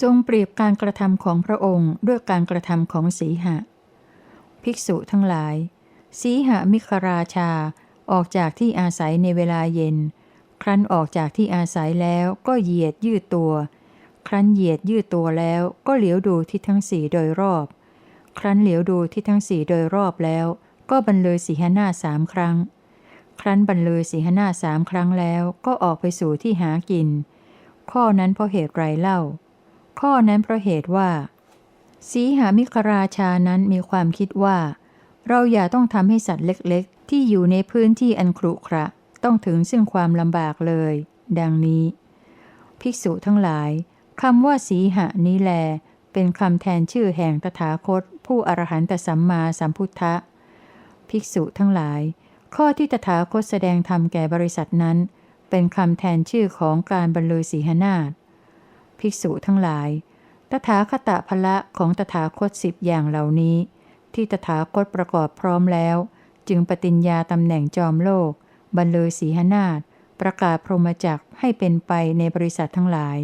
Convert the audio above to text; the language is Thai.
ทรงเปรียบการกระทำของพระองค์ด้วยการกระทำของสีหะ ภิกษุทั้งหลาย สีหะมิคราชาออกจากที่อาศัยในเวลาเย็น ครั้นออกจากที่อาศัยแล้วก็เหยียดยืดตัว ครั้นเหยียดยืดตัวแล้วก็เหลียวดูทิศทั้งสี่โดยรอบ ครั้นเหลียวดูทิศทั้งสี่โดยรอบแล้ว ก็บรรเลยสีหนาสามครั้ง ครั้นบรรเลยสีหนาสามครั้งแล้วก็ออกไปสู่ที่หากิน ข้อนั้นเพราะเหตุไรเล่า ข้อนั้นเพราะเหตุว่า สีหามิคราชานั้นมีความคิดว่า เราอย่าต้องทำให้สัตว์เล็กๆ ที่อยู่ในพื้นที่อันครุขระ ต้องถึงซึ่งความลำบากเลย ดังนี้ ภิกษุทั้งหลายคำว่าสีหะนี้แล เป็นคำแทนชื่อแห่งตถาคต ผู้อรหันตสัมมาสัมพุทธะ ภิกษุทั้งหลาย ข้อที่ตถาคตแสดงธรรมแก่บริษัทนั้น เป็นคำแทนชื่อของการบรรลือสีหนาฏ ภิกษุทั้งหลาย ตถาคตพละของตถาคตสิบอย่างเหล่านี้ ที่ตถาคตประกอบพร้อมแล้ว จึงปฏิญญาตำแหน่งจอมโลก บรรลือสีหนาฏประกาศพรหมจักรให้เป็นไปในบริษัททั้งหลาย